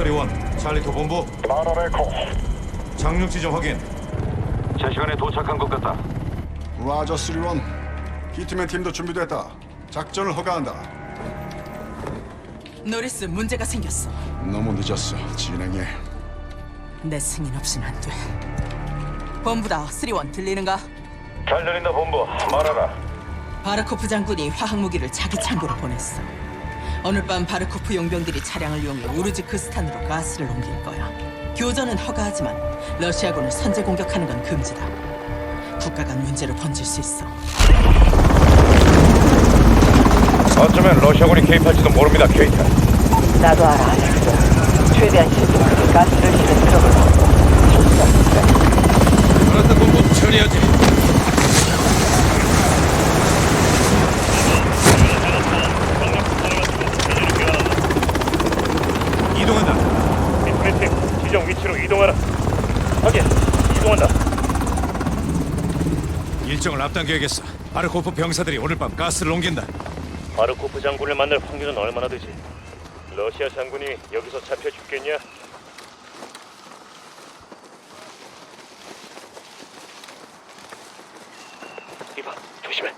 에코 31 찰리토 본부 마라레코 착륙 지점 확인 제 시간에 도착한 것 같다. 라저 31 히트맨 팀도 준비됐다 작전을 허가한다 노리스 문제가 생겼어. 너무 늦었어 진행해 내 승인 없이는 안 돼. 본부다. 쓰리원 들리는가? 잘 들린다 본부. 말하라. 바르코프 장군이 화학 무기를 자기 창고로 보냈어. 오늘 밤 바르코프 용병들이 차량을 이용해 우르지크스탄으로 가스를 옮길 거야. 교전은 허가하지만 러시아군을 선제 공격하는 건 금지다. 국가 간 문제로 번질 수 있어. 어쩌면 러시아군이 개입할지도 모릅니다, 케이트. 나도 알아, 알렉스. 최대한 신속하게 가스를 실은 트럭을 알았다 본부 처리하지 이동한다 인프리팀 지정 위치로 이동하라. 확인. 이동한다. 일정을 앞당겨야겠어 바르코프 병사들이 오늘 밤 가스를 옮긴다 바르코프 장군을 만날 확률은 얼마나 되지? 러시아 장군이 여기서 잡혀 죽겠냐? 이봐, 조심해.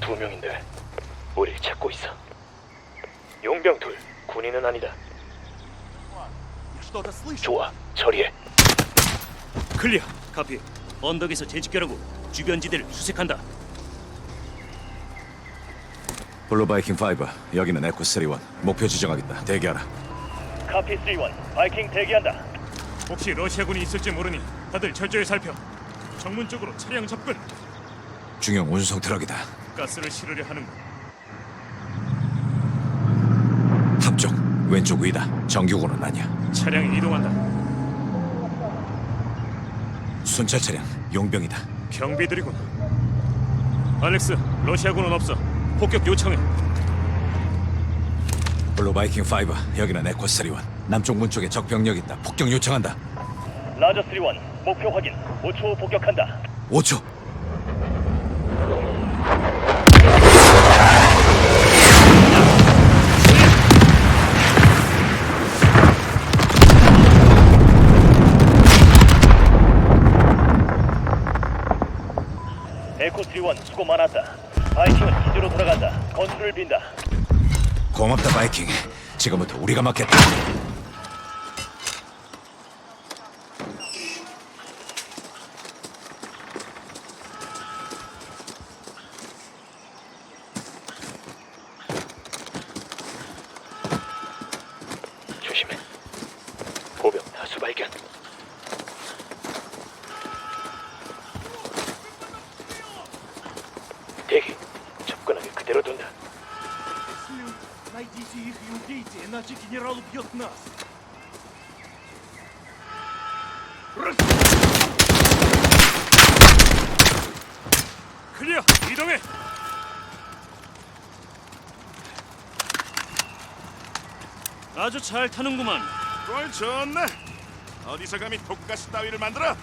두 명인데 우릴 찾고 있어. 용병 둘, 군인은 아니다. 좋아, 처리해. 클리어. 카피. 언덕에서 재집결하고 주변 지대를 수색한다. 블루 바이킹 5 여기는 에코 31 목표 지정하겠다 대기하라 카피 3원, 바이킹 대기한다. 혹시 러시아군이 있을지 모르니 다들 철저히 살펴. 정문 쪽으로 차량 접근. 중형 운송 트럭이다 가스를 실으려 하는군. 탑쪽 왼쪽 위다 정규군은 아니야 차량이 이동한다. 순찰 차량 용병이다 경비들이군. 알렉스, 러시아군은 없어. 폭격 요청해. 블루 바이킹 5 여기는 에코 31 남쪽 문 쪽에 적 병력 있다 폭격 요청한다 라저 3원, 목표 확인. 5초 후 폭격한다. 5초 3원, 수고 많았다. 바이킹은 기지로 돌아간다. 건수를 빈다. 고맙다 바이킹 지금부터 우리가 맡겠다 иначе генерал убьет нас. 클리어. 이동해. 아주 잘 타는구만. 꼴 좋네. 어디서 감히 독가스 따위를 만들어?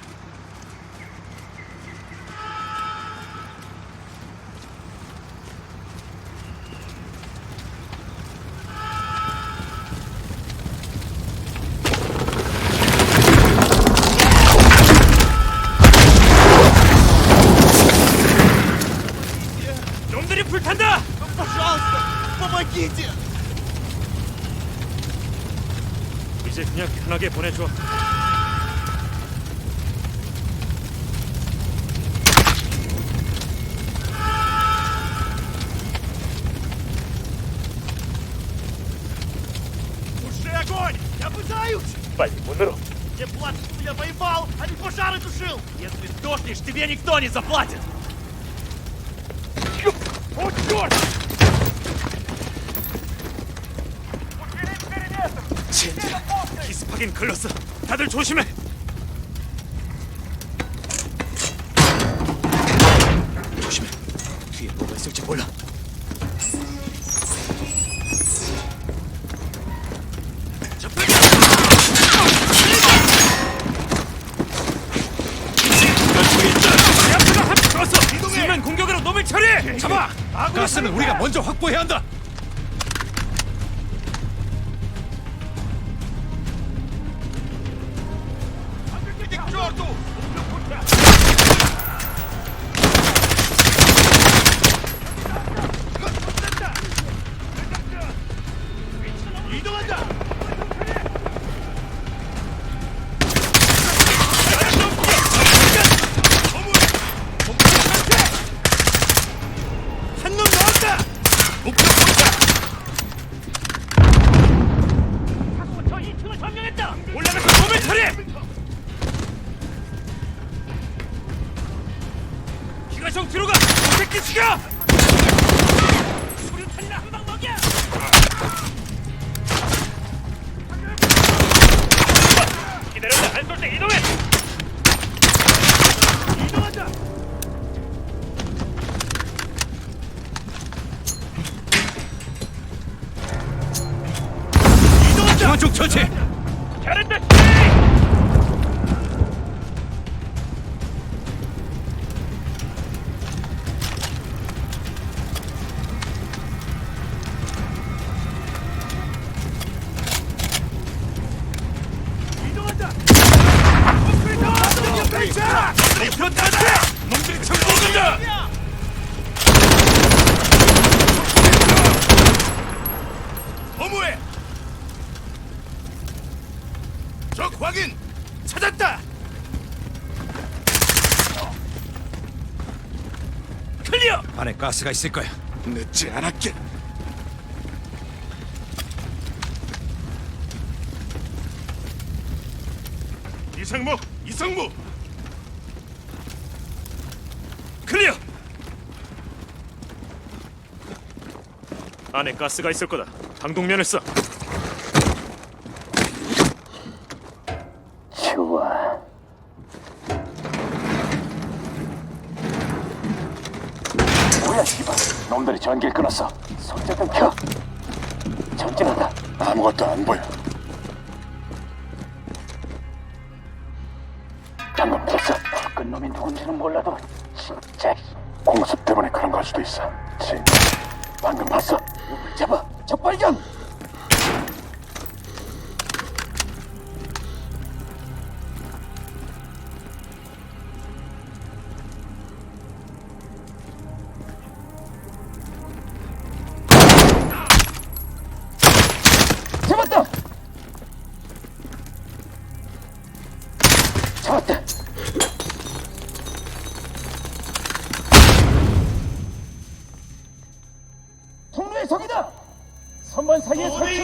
помогите! 이제 그냥 편하게 보내줘. Туши огонь! Я пытаюсь! 빨리 문으로. Мне платят, что я воевал, а не пожары тушил! Если сдохнешь, тебе никто не заплатит! 오, черт! 기습하긴 글렀어. 다들 조심해. 조심해. 뒤에 뭐가 있을지 몰라. 수면 공격으로 놈을 처리해! 잡아! 가스는 우리가 먼저 확보해야 한다 기관총 처치. 잘했다. 적 확인. 찾았다. 클리어. 안에 가스가 있을 거야. 늦지 않았게. 이상무, 이상무. 클리어. 안에 가스가 있을 거다. 방독면을 써. 좋아. 뭐야, 씨발. 놈들이 전기를 끊었어. 손잡좀 켜. 전진한다. 아무것도 안 보여. 적이다. 선반 사이에 설치. 통로의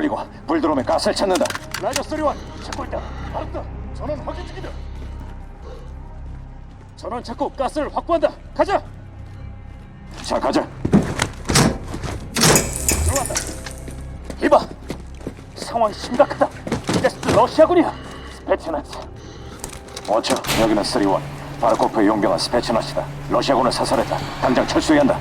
올리고 불 들어오면 가스를 찾는다. 라저 소리원 찾고 있다. 알았다. 전원 확인 중이다. 전원 찾고 가스를 확보한다. 가자. 자 가자. 들어왔다. 이봐. 상황이 심각하다. 게스트 러시아군이야. 스페츠나스. 워처 여기는 쓰리원. 바르코프의 용병은 스페츠나스다. 러시아군을 사살했다. 당장 철수해야 한다.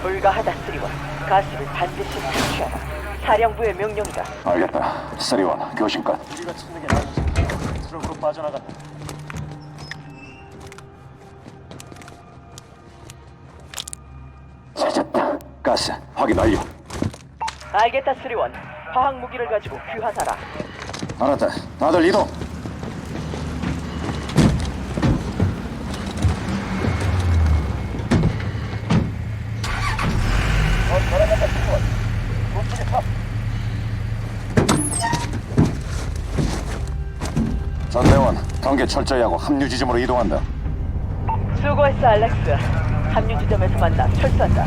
불가하다 쓰리원. 가스를 반드시 탈취하라. 사령부의 명령이다. 알겠다. 쓰리원 교신껏. 우리가 찾는 게 나지. 트럭으로 빠져나간다. 찾았다. 가스 확인 완료. 알겠다 쓰리원. 화학 무기를 가지고 귀환하라. 알았다. 다들 이동. 전대원, 경계 철저히 하고 합류 지점으로 이동한다. 수고했어, 알렉스. 합류 지점에서 만나 철수한다.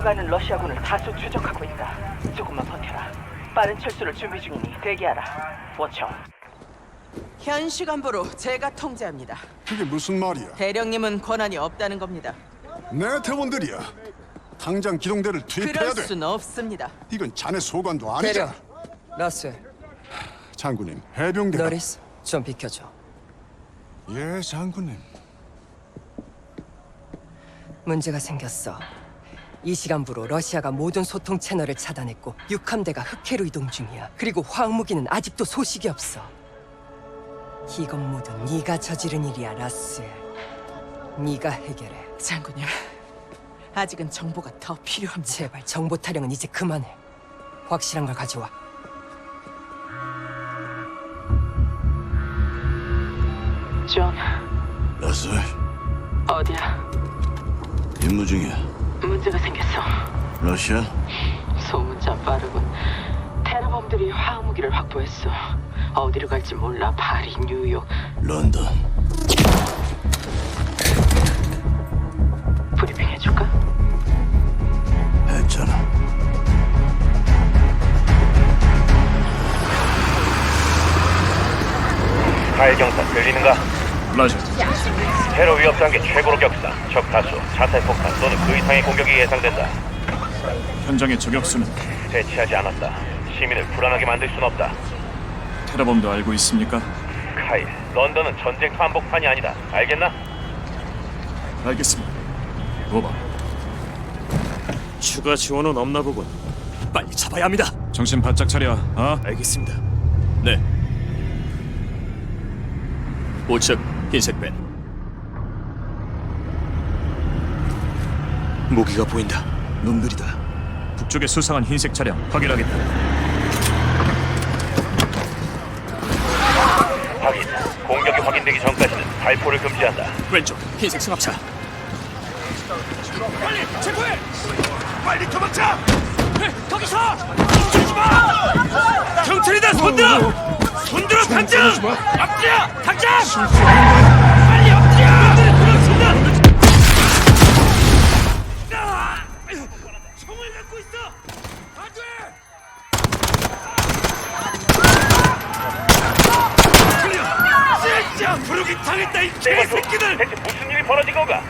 그쪽으로 가는 러시아군을 다수 추적하고 있다. 조금만 버텨라. 빠른 철수를 준비 중이니 대기하라. 워쳐. 현 시간부로 제가 통제합니다. 그게 무슨 말이야? 대령님은 권한이 없다는 겁니다. 내 대원들이야. 당장 기동대를 투입해야 그럴 돼. 순 없습니다. 이건 자네 소관도 아니잖아. 라스, 장군님, 해병대가 너리스, 좀 비켜줘. 예, 장군님. 문제가 생겼어. 이 시간부로 러시아가 모든 소통 채널을 차단했고 육함대가 흑해로 이동 중이야. 그리고 화학무기는 아직도 소식이 없어. 이건 모두 네가 저지른 일이야, 라스. 네가 해결해. 장군님, 아직은 정보가 더 필요합니다. 제발 정보 타령은 이제 그만해. 확실한 걸 가져와. 존, 라스, 어디야? 임무 중이야. 문제가 생겼어. 러시아? 소문자 빠르군. 테러범들이 화학무기를 확보했어. 어디로 갈지 몰라. 파리, 뉴욕. 런던. 브리핑 해줄까? 했잖아. 타일 경사 들리는가? 라자. 테러 위협 단계 최고로 격사, 적 다수, 자살 폭탄 또는 그 이상의 공격이 예상된다. 현장의 저격수는 대치하지 않았다. 시민을 불안하게 만들 순 없다. 테러범도 알고 있습니까? 카일, 런던은 전쟁터 한복판이 아니다. 알겠나? 알겠습니다. 오바. 추가 지원은 없나 보군. 빨리 잡아야 합니다. 정신 바짝 차려. 어? 알겠습니다. 네. 우측 흰색 밴. 무기가 보인다. 놈들이다. 북쪽에 수상한 흰색 차량 확인하겠다. 확인. 공격이 확인되기 전까지는 발포를 금지한다. 왼쪽 흰색 승합차. 빨리 체포해! 빨리 도망쳐! 거기서! 멈추지 마! 빨리 엎드려! 놈들이 들어온다! 아! 총을 갖고 있어! 안 돼! 진짜 부르기 당했다 이 개새끼들! 대체 무슨 일이 벌어진 건가?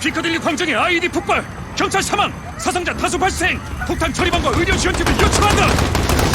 피카딜리 광장의 아이디 폭발! 경찰 사망! 사상자 다수 발생! 폭탄 처리반과 의료 지원팀을 요청한다!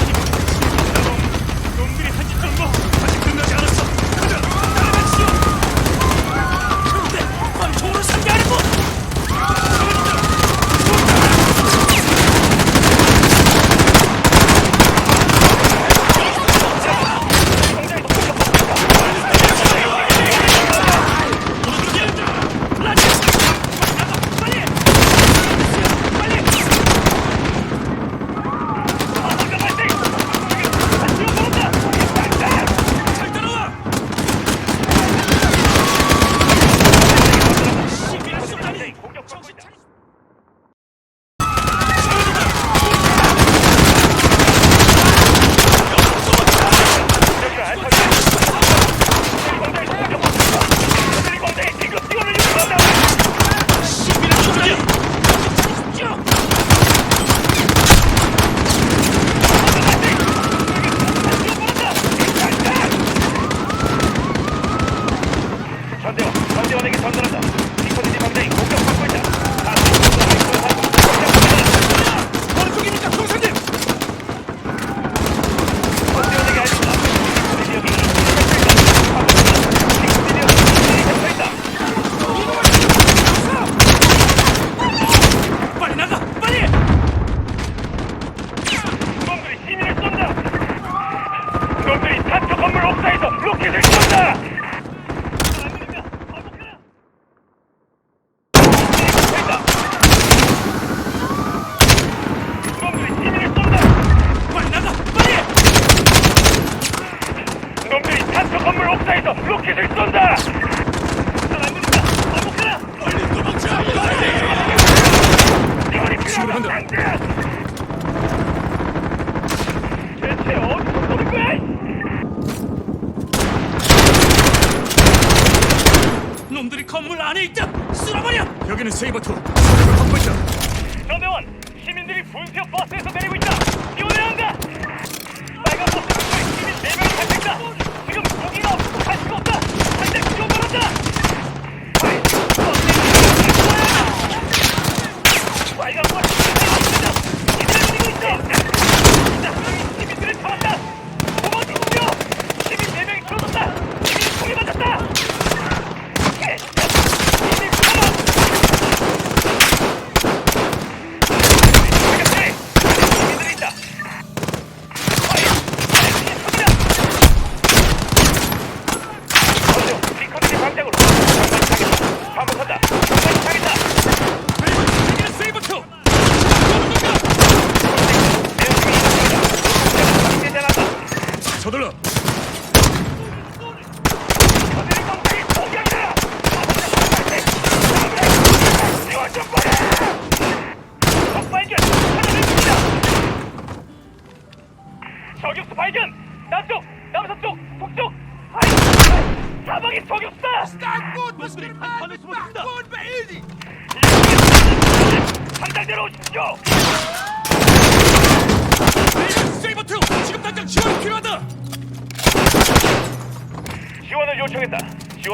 서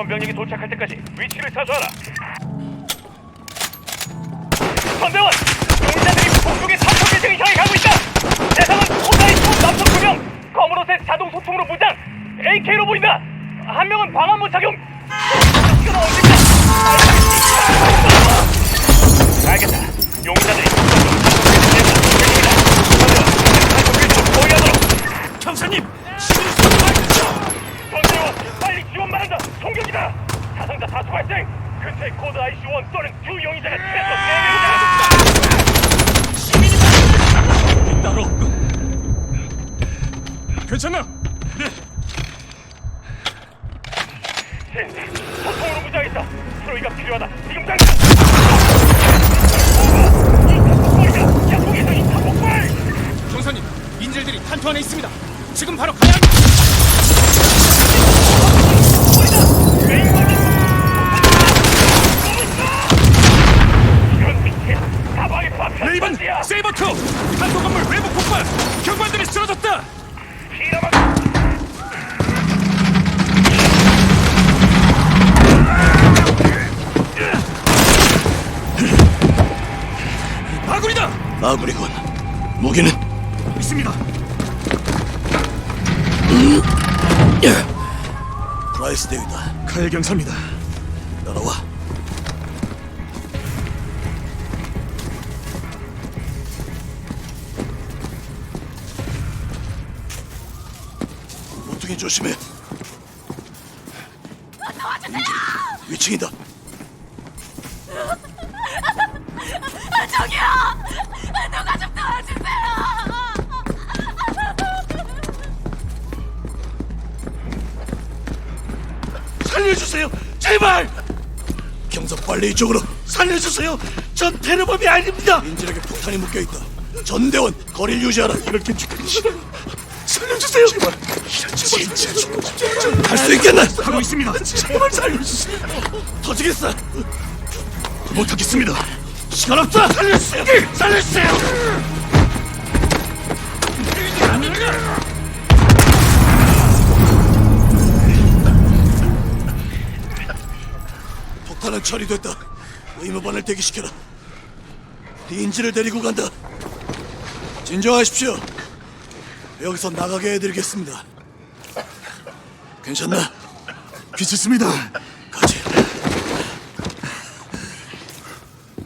병력이 도착할 때까지 소통으로 무장했다 트로이가 필요하다 지금 당장 경사님! 인질들이 탄토 안에 있습니다! 지금 바로 가야 합니다! 레이븐! 세이버투! 탄토 건물 외부 폭발! 경관들이 쓰러졌다! 아구리군. 무기는 있습니다! 프라이스 대위다. 칼 경사입니다! 따라와. 모퉁이 조심해. 도와주세요. 위층이다. 제발. 경사 빨리 이쪽으로 살려주세요. 전 테러범이 아닙니다. 인질에게 폭탄이 묶여 있다. 전대원 거리를 유지하라. 이럴 게 죽겠지. 살려주세요. 제발. 진짜 할수 있겠나? 하고 있습니다! 제발 살려주세요. 터지겠어. 못하겠습니다. 시간 없다. 살려주세요. 살려주세요. 폭탄은 처리됐다. 의무반을 대기시켜라. 인지를 데리고 간다. 진정하십시오. 여기서 나가게 해드리겠습니다. 괜찮나? 괜찮습니다!